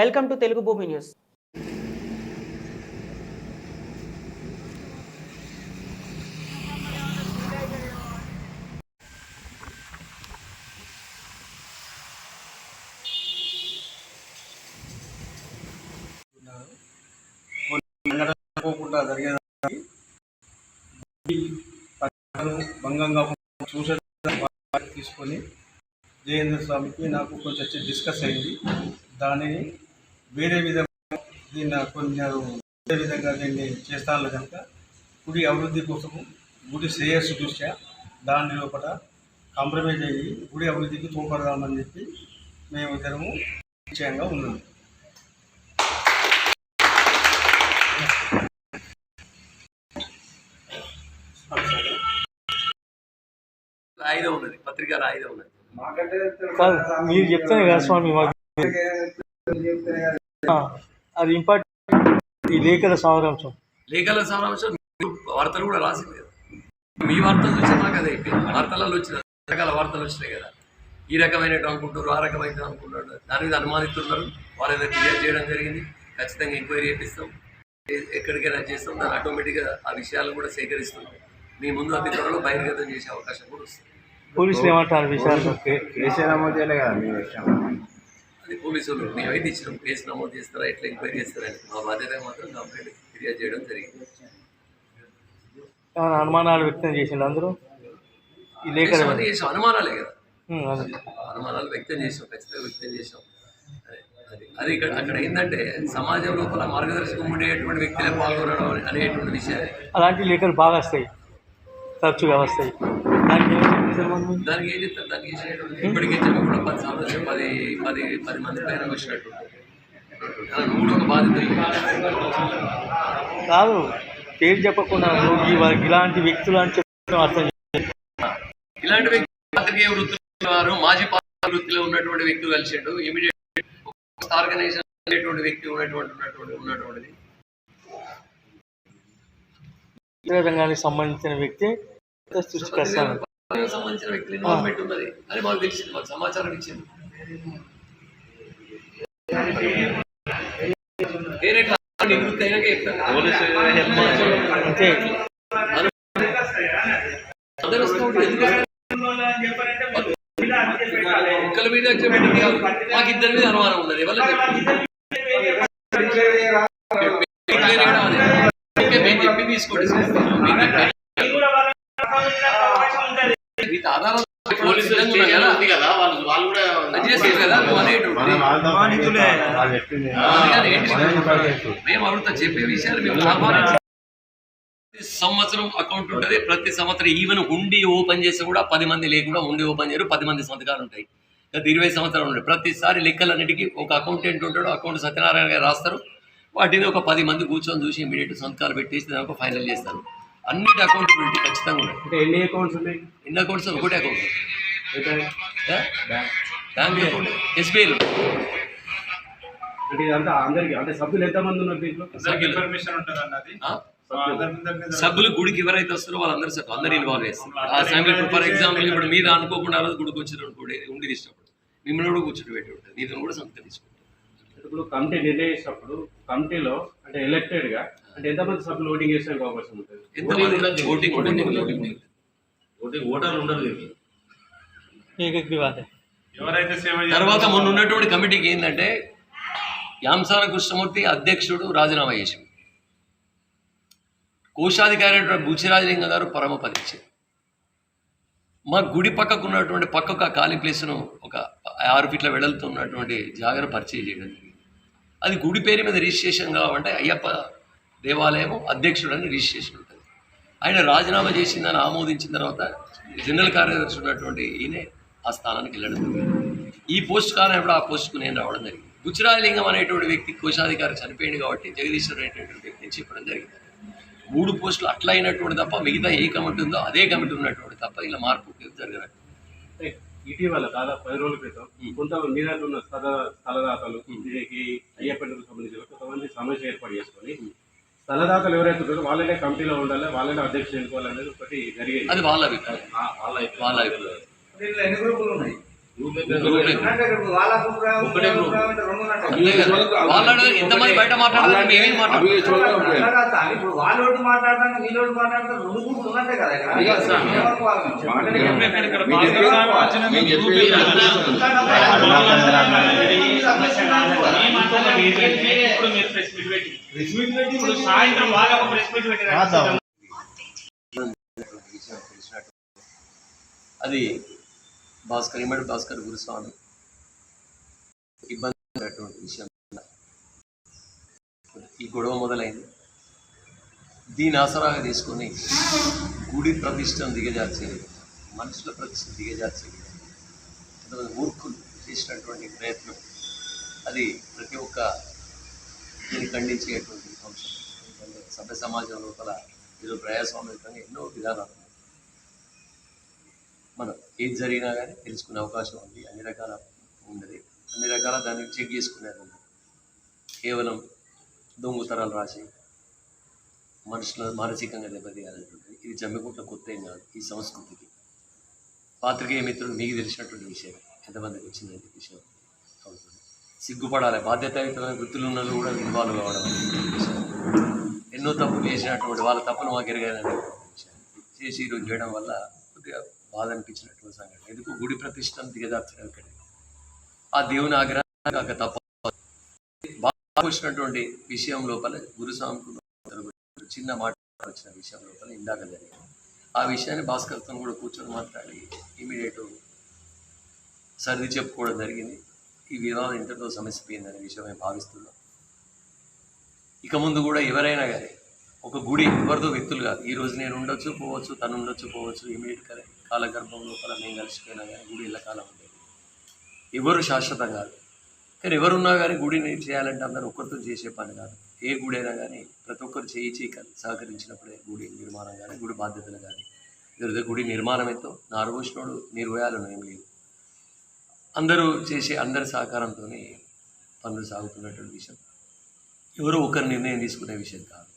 Welcome to Telugu భూమి news. భంగంగా చూసే తీసుకొని జయేంద్ర స్వామికి నాకు కొంచెం వచ్చి డిస్కస్ అయింది. దానిని వేరే విధంగా దీన్ని కొంచెం వేరే విధంగా దీన్ని చేస్తాను కనుక గుడి అభివృద్ధి కోసము గుడి శ్రేయస్సు దృష్ట్యా దాని లోపల కాంప్రమైజ్ అయ్యి గుడి అభివృద్ధికి తోపడదామని చెప్పి మేము ఇద్దరము నిశ్చయంగా ఉన్నాము రాయిదో ఉన్నది పత్రిక రాయిదో ఉన్నది. కాదు మీరు చెప్తేనే కదా స్వామి మాకు. అది ఇంపార్టెంట్. ఈ లేఖల సారాంశం. లేఖల సారాంశం వార్తలు కూడా రాసింది. కదా మీ వార్తలు చూసి మాకు అదే అయిపోయింది. వార్తలలో వచ్చిన రకాల వార్తలు వచ్చినాయి కదా. ఈ రకమైన అనుకుంటారు ఆ రకమైన అనుకుంటారు దాని మీద అనుమానిస్తున్నారు వాళ్ళ మీద ఫిర్యాదు చేయడం జరిగింది. ఖచ్చితంగా ఎంక్వైరీ చేపిస్తాం. ఎక్కడికైనా చేస్తాం. దాన్ని ఆటోమేటిక్గా ఆ విషయాలు కూడా సేకరిస్తున్నాం. మీ ముందు అతి త్వరలో బహిర్గతం చేసే అవకాశం కూడా వస్తుంది. పోలీసులు ఏమంటారు విషయాలు కేసీ నమోదు చేయలే కదా మీ విషయం అది పోలీసులు మేమైతే ఇచ్చినాం కేసు నమోదు చేస్తారా? ఎట్లా ఎంక్వైరీ చేస్తారని మా బాధ్యత మాత్రం కంప్లైంట్ ఫిర్యాదు చేయడం జరిగింది. అనుమానాలు వ్యక్తం చేసిండు అందరూ? చేసాం, అనుమానాలే కదా. అనుమానాలు వ్యక్తం చేసాం ఖచ్చితంగా వ్యక్తం చేసాం అదే, అది ఇక్కడ అక్కడ ఏంటంటే సమాజం లోపల మార్గదర్శకం ఉండేటువంటి వ్యక్తులే పాల్గొనడం అనే- అనేటువంటి విషయాలు. అలాంటి లేఖలు బాగా వస్తాయి. తరచుగా వస్తాయి. దానికి ఏం చెప్తారు? దానికి ఇప్పటికే చెప్పి కూడా పది సంవత్సరం పది పది పది మంది పైన వచ్చినట్టు. కూడా ఒక కాదు పేరు చెప్పకుండా నువ్వు ఈ వా- ఇలాంటి వ్యక్తులు అని చెప్పడం అర్థం. ఇలాంటి వ్యక్తులు పాత్రికేయ వృత్తిలో వారు మాజీ పాత్రికేయ వృత్తిలో ఉన్నటువంటి వ్యక్తులు కలిసిండు. ఇమీడియట్ ఆర్గనైజేషన్ అనేటువంటి వ్యక్తి ఉన్నటువంటి ఉన్నటువంటి ఉన్నటువంటిది. రంగానికి సంబంధించిన వ్యక్తి సంబంధించిన వ్యక్తులు ఇన్వాల్వ్మెంట్ ఉన్నది అని మాకు తెలిసింది మాకు సమాచారం ఇచ్చింది వేరే క్లాస్ నివృత్తి అయినాక చెప్తాను అంతే అందరూ వస్తూ ఉంటారు ఎందుకు వస్తారు? ఒక్కరి మీద చెప్పండి. మాకు ఇద్దరి మీద అనుమానం ఉన్నది ఎవరు మేము చెప్పి తీసుకోండి అందుకని ఏంటి? మేము అడుగుతా చెప్పే విషయాలు మేము ఆహ్వానించి. ప్రతి సంవత్సరం అకౌంట్ ఉంటుంది ప్రతి సంవత్సరం ఈవెన్ హుండీ ఓపెన్ చేసి కూడా పది మంది లేకుండా హుండీ ఓపెన్ చేయరు పది మంది సంతకాలు ఉంటాయి. గత ఇరవై సంవత్సరాలు ఉంటాయి ప్రతిసారి లెక్కలన్నిటికీ ఒక అకౌంటెంట్ ఉంటాడు అకౌంట్ సత్యనారాయణ గారు రాస్తారు. వాటిని ఒక పది మంది కూర్చొని చూసి ఇమీడియట్ సంతకాలు పెట్టేసి దానికి ఫైనల్ చేస్తారు. అన్నిటి అకౌంటబిలిటీ ఖచ్చితంగా ఉన్నాయి. అంటే ఎన్ని అకౌంట్స్ ఉన్నాయి? ఎన్ని అకౌంట్స్ ఒకటే అకౌంట్ బ్యాంక్. అకౌంట్. ఎస్బీఐలో అంటే ఇదంతా అందరికి అంటే సభ్యులు ఎంతమంది ఉన్నారు దీంట్లో? ఇన్ఫర్మేషన్ ఉంటుంది అన్నది సభ్యులు. గుడికి ఎవరైతే వస్తారో వాళ్ళందరూ సభ్యులు అందరూ ఇన్వాల్వ్ చేస్తారు. ఫర్ ఎగ్జాంపుల్ ఇప్పుడు మీరు అనుకోకుండా ఆ రోజు గుడికి వచ్చారు అనుకోండి ఉండి తీసినప్పుడు మిమ్మల్ని కూడా కూర్చుని పెట్టి ఉంటుంది నీతో కూడా తీసుకుంటారు ఇప్పుడు కమిటీ నిర్ణయించినప్పుడు కమిటీలో అంటే ఎలక్టెడ్గా అంటే ఎంతమంది సభ్యులు ఓటింగ్ అవకాశం ఉంటుంది? ఎంతమంది ఓటింగ్ ఓటింగ్ ఎవరైతే సేవ తర్వాత మొన్న ఉన్నటువంటి కమిటీకి ఏంటంటే యాంసాన కృష్ణమూర్తి అధ్యక్షుడు రాజీనామా చేసిండు. కోశాధికారి అయినటువంటి బుచ్చిరాజలింగ గారు పరమపదించారు మా గుడి పక్కకు ఉన్నటువంటి పక్కకు ఆ ఖాళీ ప్లేస్ను ఒక ఆరు ఫీట్ల వెడల్తో ఉన్నటువంటి జాగర పరిచయం చేయడం జరిగింది. అది గుడి పేరు మీద రిజిస్ట్రేషన్ కావాలంటే అయ్యప్ప దేవాలయం అధ్యక్షుడు అని రిజిస్ట్రేషన్ ఉంటుంది. ఆయన రాజీనామా చేసిందని ఆమోదించిన తర్వాత జనరల్ కార్యదర్శి ఉన్నటువంటి ఈయనే ఆ స్థానానికి వెళ్ళడం ఈ పోస్ట్ కారణప్పుడు ఆ పోస్ట్కు నేను రావడం జరిగింది. గుజరాలింగం అనేటువంటి వ్యక్తి కోశాధికారి చనిపోయింది కాబట్టి జగదీశ్వర్ అనేటువంటి వ్యక్తిని చెప్పడం జరిగింది. మూడు పోస్టులు అట్లా అయినటువంటి తప్ప మిగతా ఏ కమిటీ ఉందో అదే కమిటీ ఉన్నటువంటి తప్ప ఇలా మార్పు జరగదు అంటే ఇటీవల దాదాపు పది రోజుల క్రితం కొంతమంది మీ దగ్గర ఉన్న స్థల స్థలదాతలు అయ్యప్పటికి సంబంధించిన కొంతమంది సమస్య ఏర్పాటు చేసుకొని స్థలదాతలు ఎవరైతే ఉంటారో వాళ్ళనే కమిటీలో ఉండాలి వాళ్ళనే అధ్యక్షులు ఎన్నుకోవాలనేది ఒకటి జరిగేది అది వాళ్ళ అభిప్రాయం ఆ- వాళ్ళ వాళ్ళ అభిప్రాయం దీంట్లో ఎన్ని గ్రూపులు ఉన్నాయి ఎంతమంది బయట మాట్లాడాలి మేమేం మాట్లాడాలి ఇప్పుడు వాళ్ళు ఒకటి మాట్లాడతాను వీళ్ళు ఒకటి మాట్లాడతారు రెండు మూడు ఉన్నట్టే కదా ఇక్కడ. మీకు గ్రూప్ ఇప్పుడు మీరు ప్రెస్ మీట్ పెట్టి ఇప్పుడు సాయంత్రం బాగా ఒక ప్రెస్ మీట్ పెట్టారు. విషయం తెలిసినట్టు అది భాస్కర్ ఇమ్మడి భాస్కర్ గురుస్వామి. ఇబ్బంది అయినటువంటి విషయం. ఈ గొడవ మొదలైంది. దీని ఆసరాగా తీసుకొని గుడి ప్రతిష్టను దిగజార్చేది. మనుషుల ప్రతిష్టను దిగజార్చేది. కొంతమంది మూర్ఖులు చేసినటువంటి ప్రయత్నం. అది ప్రతి ఒక్క ఖండించేటువంటి అంశం. సభ్య సమాజం లోపల ఏదో ప్రజాస్వామ్యంగా ఎన్నో విధానాలు ఉన్నాయి. మనం ఏది జరిగినా కానీ తెలుసుకునే అవకాశం ఉంది. అన్ని రకాల ఉన్నది అన్ని రకాల దాన్ని చెక్ చేసుకునేది ఉంది కేవలం దొంగతనాలు రాసి మనుషుల మానసికంగా దెబ్బతీయాలనేటువంటిది. ఇది జమ్మికుంట కొత్త ఏం కాదు. ఈ సంస్కృతికి. పాత్రికేయ మిత్రులు మీకు తెలిసినటువంటి విషయం ఎంతమందికి వచ్చింది విషయం అవుతుంది సిగ్గుపడాలి. బాధ్యతాయుతమైన వృత్తులు ఉన్న కూడా ఇన్వాల్వ్ కావడం. విషయం. ఎన్నో తప్పులు చేసినటువంటి వాళ్ళ తప్పులు మాకు ఎరగాలని విషయం చేసి ఈరోజు చేయడం వల్ల కొద్దిగా బాధ అనిపించినటువంటి సంఘటన. ఎందుకు? గుడి ప్రతిష్టను దిగదార్చడం ఇక్కడ ఆ దేవుని ఆగ్రహం కాక తప్ప. బాగా వచ్చినటువంటి విషయం లోపల గురుస్వామికి చిన్న మాట వచ్చిన విషయం లోపల ఇందాక జరిగింది. ఆ విషయాన్ని భాస్కర్తో కూడా కూర్చొని మాట్లాడి ఇమీడియట్ సర్ది చెప్పుకోవడం జరిగింది. ఈ వివాదం ఇంతటితో సమస్యపోయిందనే విషయం మేము భావిస్తున్నాం. ఇక ముందు కూడా ఎవరైనా కానీ ఒక గుడి ఎవరితో వ్యక్తులు కాదు. ఈ రోజు నేను ఉండొచ్చు పోవచ్చు తను ఉండొచ్చు పోవచ్చు ఇమీడియట్ కాలగర్భం లోపల మేము కలిసిపోయినా కానీ గుడి ఇళ్ళ కాలం ఉండేది. ఎవరు శాశ్వతం కాదు. కానీ ఎవరున్నా కానీ గుడిని చేయాలంటే అందరూ ఒక్కరితో చేసే పని కాదు. ఏ గుడి అయినా కానీ ప్రతి ఒక్కరు చేయి చేయి సహకరించినప్పుడే గుడి నిర్మాణం కానీ గుడి బాధ్యతలు కానీ గుడి నిర్మాణం ఎంతో. నారు పోసినోడు నిర్వయాలను ఏం లేదు అందరూ చేసే అందరి సహకారంతోనే పనులు సాగుతున్నటువంటి విషయం. ఎవరో ఒకరు నిర్ణయం తీసుకునే విషయం కాదు.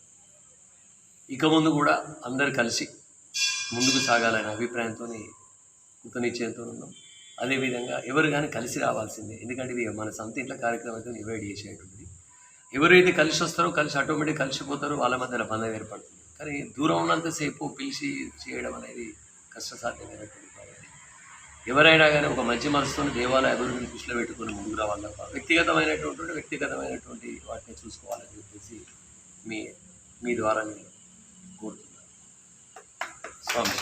ఇక ముందు కూడా అందరు కలిసి ముందుకు సాగాలనే అభిప్రాయంతో కృతనిశ్చయంతో ఉన్నాం. అదేవిధంగా ఎవరు కానీ కలిసి రావాల్సిందే. ఎందుకంటే ఇది మన సొంత ఇంట్లో కార్యక్రమం అయితే డివైడ్ చేసేటువంటిది. ఎవరైతే కలిసి వస్తారో కలిసి ఆటోమేటిక్ కలిసిపోతారో వాళ్ళ మధ్యలో బంధం ఏర్పడుతుంది. కానీ దూరం ఉన్నంతసేపు పిలిచి చేయడం అనేది కష్టసాధ్యమైనటువంటి ఎవరైనా కానీ ఒక మంచి మనసుతో దేవాలయ అభివృద్ధిని దృష్టిలో పెట్టుకుని ముందుకు రావాలి తప్ప వ్యక్తిగతమైనటువంటి వ్యక్తిగతమైనటువంటి వాటిని చూసుకోవాలని చెప్పేసి మీ మీ ద్వారా నేను కోరుతున్నాను. స్వామి.